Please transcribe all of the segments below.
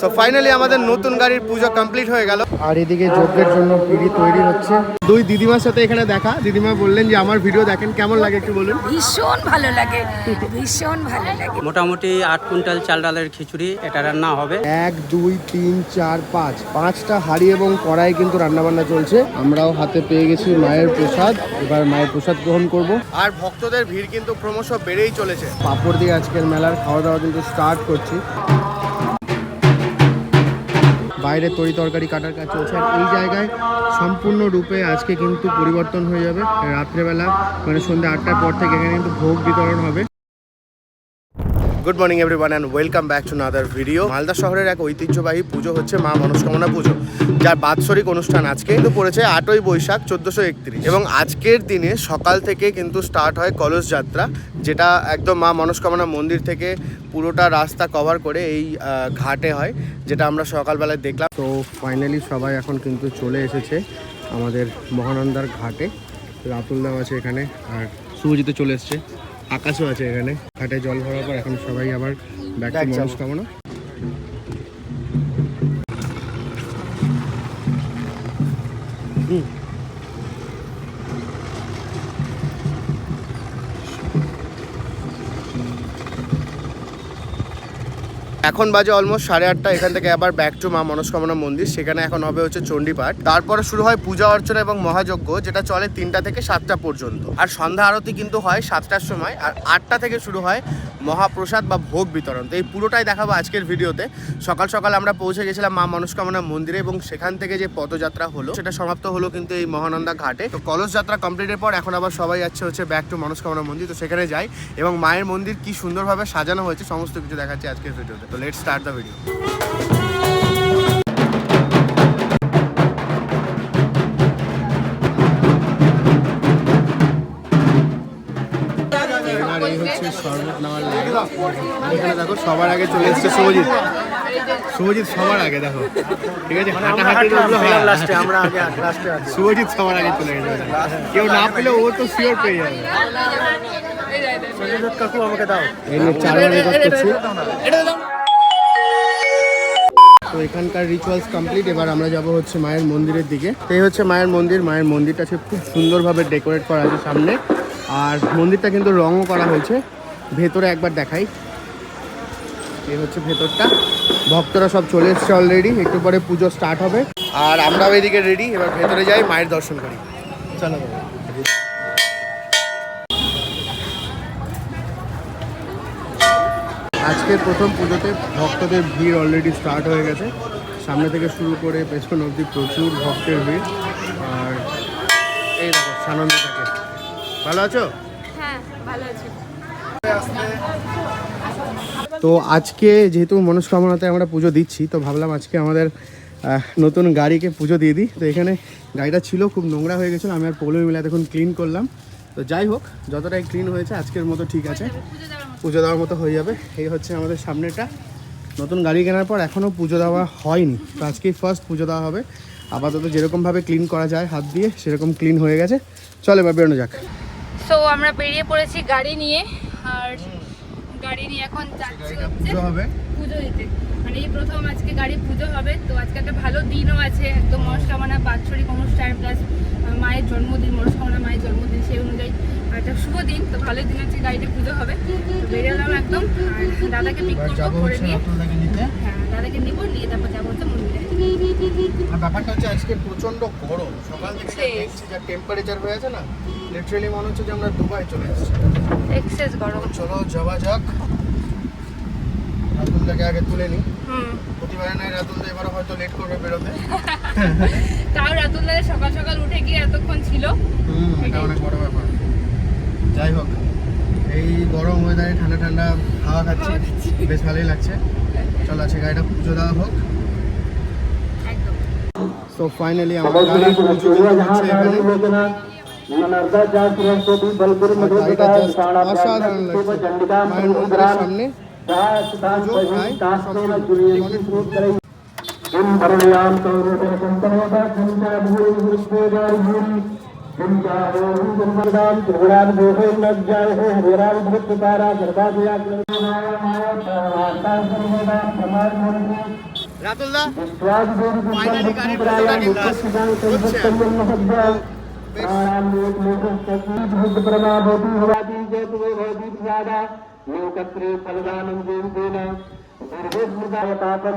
So finally আমাদের নতুন গাড়ির পুজো কমপ্লিট হয়ে গেল। আর এদিকে যজ্ঞের জন্য পিড়ি তৈরি হচ্ছে। দুই দিদিমার সাথে এখানে দেখা। দিদিমা বললেন যে আমার ভিডিও দেখেন কেমন লাগে একটু বলুন? ভীষণ ভালো লাগে ভীষণ ভালো লাগে। মোটামুটি আট কুইন্টাল চাল ডালের খিচুড়ি এটা রান্না হবে। এক দুই তিন চার পাঁচ। পাঁচটা হাড়ি এবং কড়াই কিন্তু রান্নাবান্না চলছে। আমরাও হাতে পেয়ে গেছি মায়ের প্রসাদ। এবার মায়ের প্রসাদ গ্রহণ করব। আর ভক্তদের ভিড় কিন্তু ক্রমশ বেড়েই চলেছে। পাপড় দিয়ে আজকের মেলার খাওয়া দাওয়া কিন্তু স্টার্ট করছি। বাইরে তরি তরকারি কাটার কাজ চলছে আর এই জায়গায় সম্পূর্ণরূপে আজকে কিন্তু পরিবর্তন হয়ে যাবে রাত্রেবেলা মানে সন্ধ্যা আটটার পর থেকে এখানে কিন্তু ভোগ বিতরণ হবে। Good morning everyone and welcome back to another video Malda শহরের এক ঐতিহ্যবাহী পুজো হচ্ছে মা মনস্কামনা পুজো, যার বাৎসরিক অনুষ্ঠান আজকে কিন্তু পড়েছে আটই বৈশাখ চোদ্দোশো একত্রিশ। এবং আজকের দিনে সকাল থেকে কিন্তু স্টার্ট হয় কলস যাত্রা, যেটা একদম মা মনস্কামনা মন্দির থেকে পুরোটা রাস্তা কভার করে এই ঘাটে হয়, যেটা আমরা সকালবেলায় দেখলাম। তো ফাইনালি সবাই এখন কিন্তু চলে এসেছে আমাদের মহানন্দার ঘাটে। রাতুলদাও আছে এখানে, আর শুভজিৎ চলে এসছে। আকাশও আছে এখানে। ঘাটে জল ভরার পর এখন সবাই আবার ব্যাক টু মনস্কামনা। এখন বাজে অলমোস্ট সাড়ে আটটা, এখান থেকে আবার ব্যাক টু মা মনস্কামনা মন্দির, সেখানে এখন হবে হচ্ছে চণ্ডীপাঠ। তারপরে শুরু হয় পূজা অর্চনা এবং মহাযজ্ঞ, যেটা চলে তিনটা থেকে সাতটা পর্যন্ত। আর সন্ধ্যা আরতি কিন্তু হয় সাতটার সময়, আর আটটা থেকে শুরু হয় মহাপ্রসাদ বা ভোগ বিতরণ। তো এই পুরোটাই দেখাবো আজকের ভিডিওতে। সকাল সকাল আমরা পৌঁছে গেছিলাম মা মনস্কামনা মন্দিরে এবং সেখান থেকে যে পদযাত্রা হলো, সেটা সমাপ্ত হলো কিন্তু এই মহানন্দা ঘাটে। তো কলস যাত্রা কমপ্লিটের পর এখন আবার সবাই যাচ্ছে হচ্ছে ব্যাক টু মনস্কামনা মন্দির। তো সেখানে যাই এবং মায়ের মন্দির কি সুন্দরভাবে সাজানো হয়েছে, সমস্ত কিছু দেখাচ্ছে আজকের ভিডিওতে। ভিডিও আর শরবত নেওয়ার এখানে দেখো সবার আগে চলে এসছে শুভজিৎ। শুভজিৎ সবার আগে দেখো। ঠিক আছে হাঁটাহাঁটি ওগুলো লাস্টে আমরা আগে লাস্টে শুভজিৎ সবার আগে চলে গেছে। কেউ না পেলে ও তো শিওর পেয়ে যাবে। কাকু আমাকে দাও। চারবার রেকর্ড করছি। তো এখানকার রিচুয়ালস কমপ্লিট এবার আমরা যাব হচ্ছে মায়ের মন্দিরের দিকে। তো এই হচ্ছে মায়ের মন্দির। মায়ের মন্দিরটা খুব সুন্দরভাবে ডেকোরেট করা আছে সামনে। আর মন্দিরটা কিন্তু রঙও করা হয়েছে। ভেতরে একবার দেখাই। এই হচ্ছে ভেতরটা। ভক্তরা সব চলে এসছে অলরেডি একটু পরে পুজো স্টার্ট হবে। আর আমরাও এদিকে রেডি এবার ভেতরে যাই, মায়ের দর্শন করি। চলো আজকের প্রথম পুজোতে ভক্তদের ভিড় অলরেডি স্টার্ট হয়ে গেছে। সামনে থেকে শুরু করে পেছন অবধি প্রচুর ভক্তের ভিড়। আর এই দেখো সানন্দ থাকে ভালো আছো? হ্যাঁ ভালো আছি। তো আজকে যেহেতু মনস্কামনাতে আমরা পুজো দিচ্ছি তো ভাবলাম আজকে আমাদের নতুন গাড়িকে পুজো দিয়ে দিই। তো এখানে গাড়িটা ছিল খুব নোংরা হয়ে গেছিল আমি আর পৌলমি মিলা এখন ক্লিন করলাম। তো যাই হোক যতটাই ক্লিন হয়েছে আজকের মতো ঠিক আছে। পুজো দেওয়ার মতো হয়ে যাবে। এই হচ্ছে আমাদের সামনেটা। নতুন গাড়ি কেনার পর এখনও পুজো দেওয়া হয়নি। তো আজকেই ফার্স্ট পুজো দেওয়া হবে। আপাতত যেরকমভাবে ক্লিন করা যায় হাত দিয়ে সেরকম ক্লিন হয়ে গেছে। চলে এবার বেরোনো যাক। সো আমরা বেরিয়ে পড়েছি গাড়ি নিয়ে। আর গাড়ি নিয়ে এখন যাচ্ছি পুজো হবে। পুজো দিতে। এই প্রথম আজকে গাড়ি পুজো হবে তো আজকে একটা ভালো দিনও আছে একদম মনস্কামনা বাৎসরিক অনুষ্ঠান প্লাস মায়ের জন্মদিন মনস্কামনা মায়ের জন্মদিন সেই অনুযায়ী। একটা শুভ দিন তো ভালো দিন আছে গাড়িতে পুজো হবে। বেরিয়ে একদম দাদাকে পিক করব করে নিয়ে। হ্যাঁ দাদাকে নিবো নিয়ে তারপর যাব হচ্ছে মন্দিরে। ব্যাপারটা হচ্ছে আজকে প্রচণ্ড গরম। সকাল থেকে দেখছি যা টেম্পারেচার হয়েছে না লিটারালি মনে হচ্ছে যে আমরা দুবাই চলে এসেছি। এক্সেস গরম। চলো যাওয়া যাক। রাতুলদাকে আগে তুলে নিই। প্রতিবারে নাই রাতুলদা এবারে হয়তো লেট করবে বেরোতে। তাও রাতুল সকাল সকাল উঠে গিয়ে এতক্ষণ ছিল। হুম এটা অনেক বড় ব্যাপার। যাই হোক এই গরম ওয়েদারে ঠান্ডা ঠান্ডা হাওয়া খাচ্ছি। বেশ ভালোই লাগছে। চলো আছে গাড়িটা পুজো দেওয়া হোক। একদম। সো ফাইনালি পুজো এখানে। অসাধারণ লাগছে। মায়ের মন্দিরের সামনে। किं भरण्यां सौरूपे सन्तनोदसञ्चरभूरिभूरिपूजाभूरि किं जाहोदां त्रिगुणाद्भूहोन्नज्जायो हरिरामभक्तितारा सर्वाभियाग्रहणायां प्राणायाम योग मोह प्रमाभूति भवादि जय तुवे भवदीप राधा ফাইনালি গাড়ির পুজোটা কিন্তু হচ্ছে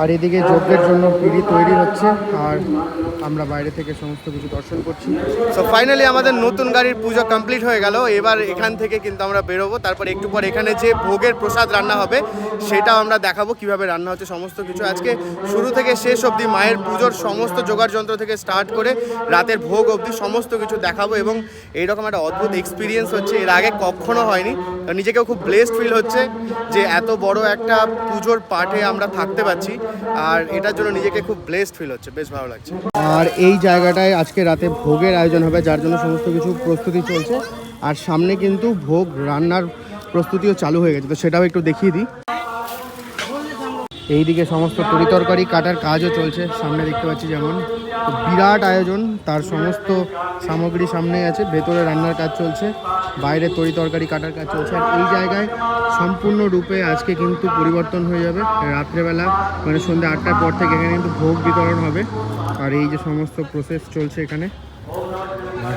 আর এদিকে যজ্ঞের জন্য পিড়ি তৈরি হচ্ছে, আর আমরা বাইরে থেকে সমস্ত কিছু দর্শন করছি। সো ফাইনালি আমাদের নতুন গাড়ির পুজো কমপ্লিট হয়ে গেল। এবার এখান থেকে কিন্তু আমরা বেরোবো। তারপর একটু পর এখানে যে ভোগের প্রসাদ রান্না হবে, সেটাও আমরা দেখাবো কীভাবে রান্না হচ্ছে সমস্ত কিছু। আজকে শুরু থেকে শেষ অবধি মায়ের পুজোর সমস্ত জোগাড় যন্ত্র থেকে স্টার্ট করে রাতের ভোগ অবধি সমস্ত কিছু দেখাবো এবং এইরকম একটা অদ্ভুত এক্সপিরিয়েন্স হচ্ছে। এর আগে কখনো হয়নি। নিজেকেও খুব ব্লেসড ফিল হচ্ছে যে এত বড় একটা পুজোর পাঠে আমরা থাকতে পারছি, আর এটার জন্য নিজেকে খুব ব্লেসড ফিল হচ্ছে, বেশ ভালো লাগছে। আর এই জায়গাটায় আজকে রাতে ভোগের আয়োজন হবে, যার জন্য সমস্ত কিছু প্রস্তুতি চলছে। আর সামনে কিন্তু ভোগ রান্নার প্রস্তুতিও চালু হয়ে গেছে, তো সেটাও একটু দেখিয়ে দিই। এইদিকে সমস্ত তরি তরকারি কাটার কাজও চলছে, সামনে দেখতে পাচ্ছি যেমন। বিরাট আয়োজন, তার সমস্ত সামগ্রী সামনেই আছে, ভেতরে রান্নার কাজ চলছে, বাইরে তরি তরকারি কাটার কাজ চলছে, আর এই জায়গায় সম্পূর্ণরূপে আজকে কিন্তু পরিবর্তন হয়ে যাবে। রাত্রেবেলা মানে সন্ধ্যে আটটার পর থেকে এখানে কিন্তু ভোগ বিতরণ হবে, আর এই যে সমস্ত প্রসেস চলছে এখানে। আর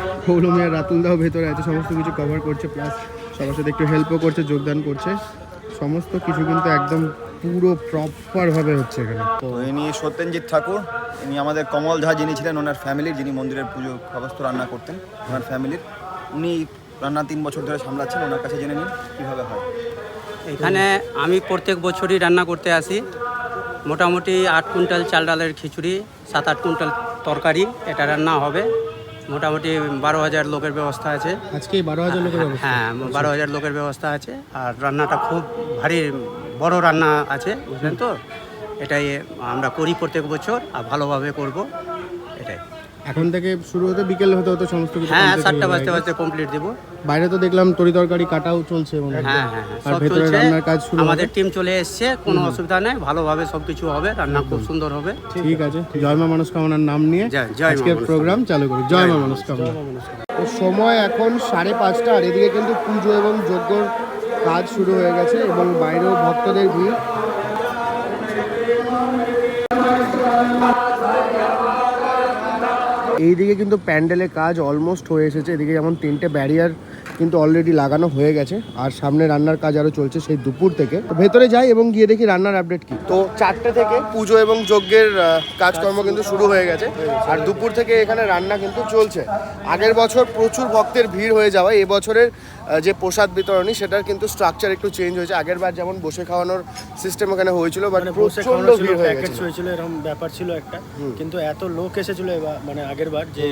আর রাতুলদাও ভেতরে আছে, সমস্ত কিছু কভার করছে প্লাস সবার সাথে একটু হেল্পও করছে, যোগদান করছে। সমস্ত কিছু কিন্তু একদম পুরো প্রপারভাবে হচ্ছে এখানে। তো ইনি সত্যেনজিৎ ঠাকুর ইনি আমাদের কমল ঝা যিনি ছিলেন ওনার ফ্যামিলির যিনি মন্দিরের পুজো খাবাস্ত রান্না করতেন ওনার ফ্যামিলির উনি রান্না তিন বছর ধরে সামলাচ্ছেন ওনার কাছে জেনে নিন কীভাবে হয়? এখানে আমি প্রত্যেক বছরই রান্না করতে আসি। মোটামুটি আট কুইন্টাল চাল ডালের খিচুড়ি সাত আট কুইন্টাল তরকারি এটা রান্না হবে। মোটামুটি বারো হাজার লোকের ব্যবস্থা আছে। আজকে বারো হাজার লোকের হ্যাঁ বারো হাজার লোকের ব্যবস্থা আছে। আর রান্নাটা খুব ভারী বড় রান্না আছে বুঝলেন তো? এটাই আমরা করি প্রত্যেক বছর আর ভালোভাবে করব এটাই। এখন থেকে শুরু হতে বিকেল হতে হতে সমস্ত কিছু হ্যাঁ সাতটা বাজতে বাজতে কমপ্লিট দেবো। বাইরে তো দেখলাম তরি তরকারি কাটাও চলছে হয়। হ্যাঁ হ্যাঁ আর সব ভেতরে চলছে। রান্নার কাজ শুরু আমাদের টিম চলে এসছে কোনো অসুবিধা নেই ভালোভাবে সব কিছু হবে রান্না খুব সুন্দর হবে। ঠিক আছে জয় মা মনস্কামনার নাম নিয়ে আজকের প্রোগ্রাম চালু করি। জয় মা মনস্কামনা। সময় এখন সাড়ে পাঁচটা আর এদিকে কিন্তু পুজো এবং যজ্ঞর কাজ শুরু হয়ে গেছে এবং বাইরেও ভক্তদের ভিড়। এইদিকে কিন্তু প্যান্ডেলের কাজ অলমোস্ট হয়ে এসেছে। এদিকে যেমন তিনটে ব্যারিয়ার কিন্তু অলরেডি লাগানো হয়ে গেছে। আর সামনে রান্নার কাজ আরও চলছে সেই দুপুর থেকে। ভেতরে যাই এবং গিয়ে দেখি রান্নার আপডেট কি। তো চারটে থেকে পুজো এবং যজ্ঞের কাজকর্ম কিন্তু শুরু হয়ে গেছে। আর দুপুর থেকে এখানে রান্না কিন্তু চলছে। আগের বছর প্রচুর ভক্তের ভিড় হয়ে যাওয়ায় এবছরের যে প্রসাদ বিতরণী সেটার কিন্তু স্ট্রাকচার একটু চেঞ্জ হয়েছে। আগের বার যেমন বসে খাওয়ানোর সিস্টেম এখানে হয়েছিল বাট মানে প্রচণ্ড ভিড় হয়ে হয়েছিল এরকম ব্যাপার ছিল একটা। কিন্তু এত লোক এসেছিল এবার মানে আগের বার যে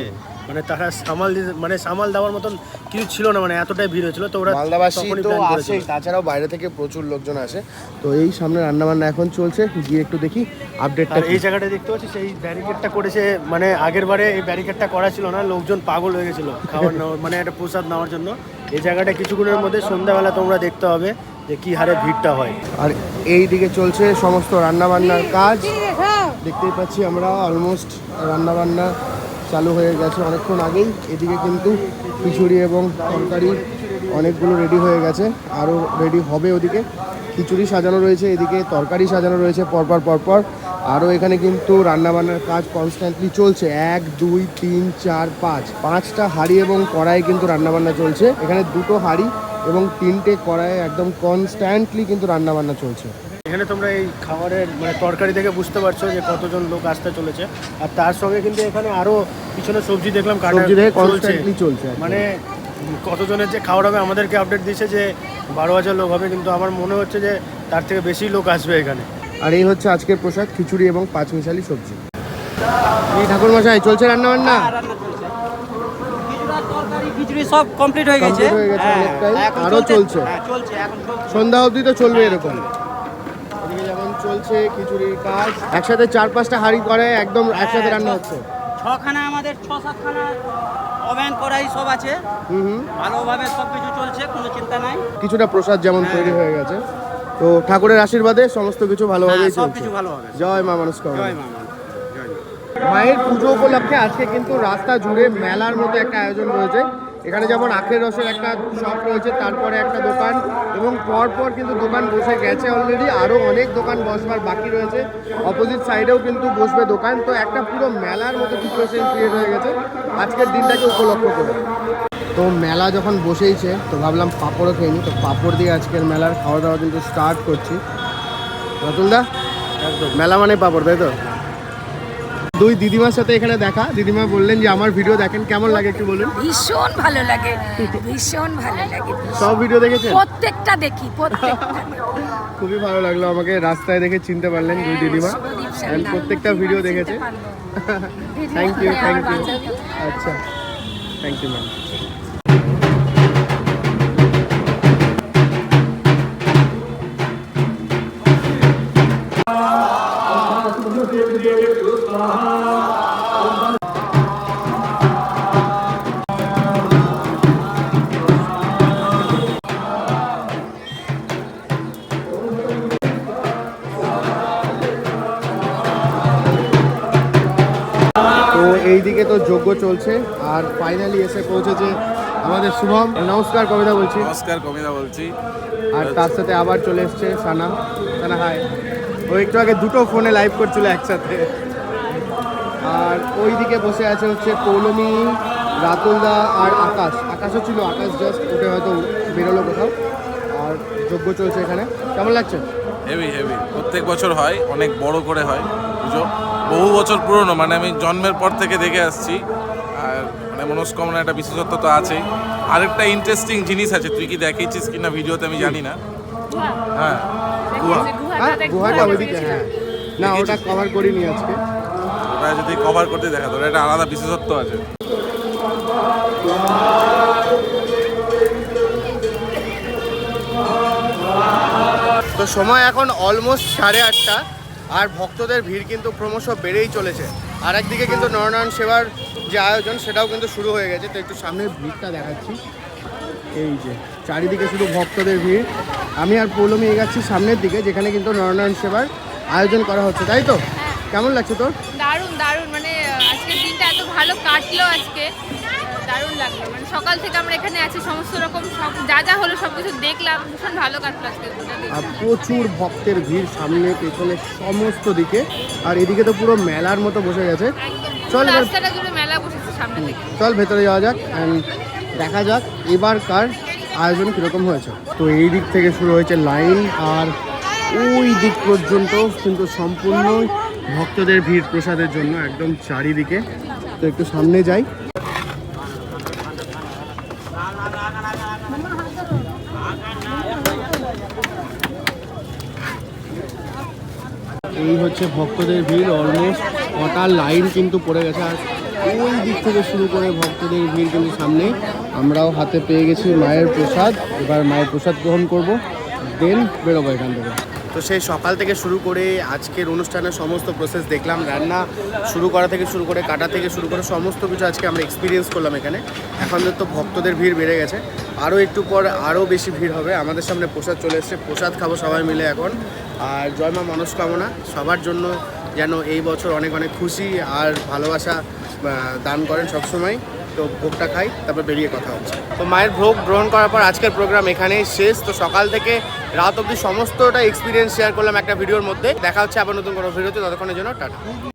মানে তারা সামাল মানে সামাল দেওয়ার মতন কিছু ছিল না মানে এতটাই ভিড় হয়েছিল। তো ওরা মালদাবাসী তো। আসেই তাছাড়াও বাইরে থেকে প্রচুর লোকজন আসে। তো এই সামনে রান্না বান্না এখন চলছে গিয়ে একটু দেখি আপডেটটা এই জায়গাটা দেখতে পাচ্ছি সেই ব্যারিকেডটা করেছে মানে আগের বারে এই ব্যারিকেডটা করা ছিল না লোকজন পাগল হয়ে গেছিল খাবার নেওয়ার মানে একটা প্রসাদ নেওয়ার জন্য। এই জায়গাটা কিছুক্ষণের মধ্যে সন্ধ্যাবেলা তোমরা দেখতে হবে যে কি হারে ভিড়টা হয়। আর এই দিকে চলছে সমস্ত রান্না বান্নার কাজ। দেখতেই পাচ্ছি আমরা অলমোস্ট রান্না বান্না চালু হয়ে গেছে অনেকক্ষণ আগেই। এদিকে কিন্তু খিচুড়ি এবং তরকারি অনেকগুলো রেডি হয়ে গেছে। আরও রেডি হবে ওদিকে। খিচুড়ি সাজানো রয়েছে, এদিকে তরকারি সাজানো রয়েছে পরপর পরপর। আরও এখানে কিন্তু রান্নাবান্নার কাজ কনস্ট্যান্টলি চলছে। এক, দুই, তিন, চার, পাঁচ। পাঁচটা হাঁড়ি এবং কড়াই কিন্তু রান্নাবান্না চলছে। এখানে দুটো হাঁড়ি এবং তিনটে কড়াই একদম কনস্ট্যান্টলি কিন্তু রান্নাবান্না চলছে। এখানে তোমরা এই খাবারের মানে তরকারি থেকে বুঝতে পারছ যে কতজন লোক আসতে চলেছে। আর তার সঙ্গে কিন্তু এখানে আরও পিছনে সবজি দেখলাম সবজি দেখে চলছে। কনস্ট্যান্টলি চলছে মানে কতজনের যে খাওয়ার হবে আমাদেরকে আপডেট দিয়েছে যে বারো হাজার লোক হবে কিন্তু আমার মনে হচ্ছে যে তার থেকে বেশি লোক আসবে এখানে। আর এই হচ্ছে আজকের প্রসাদ খিচুড়ি এবং পাঁচমিশালি সবজি। এই ঠাকুর মশাই চলছে। রান্না বান্না খিচুড়ি সব কমপ্লিট হয়ে গেছে। হয়ে গেছে হ্যাঁ, আরও চলছে। হ্যাঁ, চলছে এখন চলছে। সন্ধ্যা অবধি তো চলবে এরকম। চলছে খিচুড়ির কাজ। একসাথে চার পাঁচটা হাঁড়ি করে একদম একসাথে রান্না হচ্ছে। ছখানা আমাদের ছ সাতখানা ওভেন কড়াই সব আছে। হুম ভালোভাবে সব কিছু চলছে কোনো চিন্তা নাই। কিছুটা প্রসাদ যেমন তৈরি হয়ে। গেছে। তো ঠাকুরের আশীর্বাদে সমস্ত কিছু ভালোভাবেই হ্যাঁ, সব চলছে। কিছু ভালো হবে জয় মা মানুষ জয় মা মা। মায়ের পুজো উপলক্ষে আজকে কিন্তু রাস্তা জুড়ে মেলার মতো একটা আয়োজন রয়েছে। এখানে যেমন আখের রসের একটা শপ রয়েছে তারপরে একটা দোকান এবং পরপর কিন্তু দোকান বসে গেছে অলরেডি আরও অনেক দোকান বসবার বাকি রয়েছে। অপোজিট সাইডেও কিন্তু বসবে দোকান। তো একটা পুরো মেলার মতো সিচুয়েশন ক্রিয়েট হয়ে গেছে। আজকের দিনটাকে উপলক্ষ করে। তো মেলা যখন বসেইছে তো ভাবলাম পাঁপড়ও খেয়ে তো পাঁপড় দিয়ে আজকের মেলার খাওয়া দাওয়া কিন্তু স্টার্ট করছি। রতুলদা একদম। মেলা মানে পাঁপড় তাই তো? দুই দিদিমার সাথে এখানে দেখা। দিদিমা বললেন যে আমার ভিডিও দেখেন কেমন লাগে একটু বলুন? ভীষণ ভালো লাগে ভীষণ ভালো লাগে। সব ভিডিও দেখেছেন? প্রত্যেকটা দেখি প্রত্যেকটা। খুবই ভালো লাগল আমাকে রাস্তায় দেখে চিনতে পারলেন দুই দিদিমা। শুভদীপ প্রত্যেকটা ভিডিও দেখেছে। থ্যাংক ইউ থ্যাংক ইউ আচ্ছা। থ্যাংক ইউ ম্যাম এইদিকে তো যজ্ঞ চলছে আর ফাইনালি এসে পৌঁছেছে আমাদের শুভম। নমস্কার কবিতা বলছি। নমস্কার কবিতা বলছি। আর তার সাথে আবার চলে এসছে সানা। সানা হাই ও একটু আগে দুটো ফোনে লাইভ করছিল একসাথে। আর ওইদিকে বসে আছে হচ্ছে পৌলমি রাতুলদা আর আকাশ। আকাশও ছিল আকাশ জাস্ট উঠে হয়তো বেরোলো কোথাও। আর যজ্ঞ চলছে এখানে। কেমন লাগছে? হেভি হেভি প্রত্যেক বছর হয় অনেক বড় করে হয়। পুজো। বহু বছর পুরনো মানে আমি জন্মের পর থেকে দেখে আসছি। আর মানে মনস্কামনা একটা বিশেষত্ব তো আছেই। আরেকটা ইন্টারেস্টিং জিনিস আছে তুই কি দেখিয়েছিস কিনা ভিডিওতে আমি জানি না। হ্যাঁ গুহা। হ্যাঁ গুহাটা ওইদিকে হ্যাঁ। না ওটা কভার করিনি আজকে। ওটা যদি কভার করতে দেখাতো ওটা একটা আলাদা বিশেষত্ব আছে। তো সময় এখন অলমোস্ট সাড়ে আটটা। আর ভক্তদের ভিড় কিন্তু ক্রমশ বেড়েই চলেছে। আর একদিকে কিন্তু নরনারায়ণ সেবার যে আয়োজন সেটাও কিন্তু শুরু হয়ে গেছে। তো একটু সামনের ভিড়টা দেখাচ্ছি। এই যে চারিদিকে শুধু ভক্তদের ভিড়। আমি আর পৌলমি এগাচ্ছি সামনের দিকে যেখানে কিন্তু নরনারায়ণ সেবার আয়োজন করা হচ্ছে। তাই তো? কেমন লাগছে তোর? দারুণ দারুণ। মানে আহ, আজকের দিনটা এত ভালো কাটলো আজকে। দারুণ লাগল। মানে সকাল থেকে আমরা এখানে আছি সমস্ত রকম সব যা যা হলো সব কিছু দেখলাম ভীষণ ভালো কাটলো আজকে আর প্রচুর ভক্তের ভিড় সামনে পেছনে সমস্ত দিকে। আর এদিকে তো পুরো মেলার মতো বসে গেছে। চল রাস্তাটা জুড়ে মেলা বসেছে সামনে থেকে। চল ভেতরে যাওয়া যাক অ্যান্ড দেখা যাক এবার কার আয়োজন কীরকম হয়েছে। তো এই দিক থেকে শুরু হয়েছে লাইন আর ওই দিক পর্যন্ত কিন্তু সম্পূর্ণ ভক্তদের ভিড় প্রসাদের জন্য একদম চারিদিকে। তো একটু সামনে যাই এই হচ্ছে ভক্তদের ভিড় অলমোস্ট কটা লাইন কিন্তু পড়ে গেছে। আর ওই দিক থেকে শুরু করে ভক্তদের ভিড় কিন্তু সামনে আমরাও হাতে পেয়ে গেছি মায়ের প্রসাদ। এবার মায়ের প্রসাদ গ্রহণ করব দেন বেরোবো এখান থেকে। তো সেই সকাল থেকে শুরু করে আজকের অনুষ্ঠানের সমস্ত প্রসেস দেখলাম, রান্না শুরু করা থেকে শুরু করে কাটা থেকে শুরু করে সমস্ত কিছু আজকে আমরা এক্সপিরিয়েন্স করলাম এখানে। এখন তো ভক্তদের ভিড় বেড়ে গেছে। আরও একটু পর আরও বেশি ভিড় হবে। আমাদের সামনে প্রসাদ চলে এসছে। প্রসাদ খাব সবাই মিলে এখন। আর জয় মা মনস্কামনা, সবার জন্য যেন এই বছর অনেক অনেক খুশি আর ভালোবাসা দান করেন সবসময়। তো ভোগটা খাই, তারপর বেরিয়ে কথা হচ্ছে। তো মায়ের ভোগ গ্রহণ করার পর আজকের প্রোগ্রাম এখানেই শেষ। তো সকাল থেকে রাত অবধি সমস্তটা এক্সপিরিয়েন্স শেয়ার করলাম একটা ভিডিওর মধ্যে। দেখা হচ্ছে আবার নতুন কোনো ভিডিওতে। ততক্ষণের জন্য টাটা।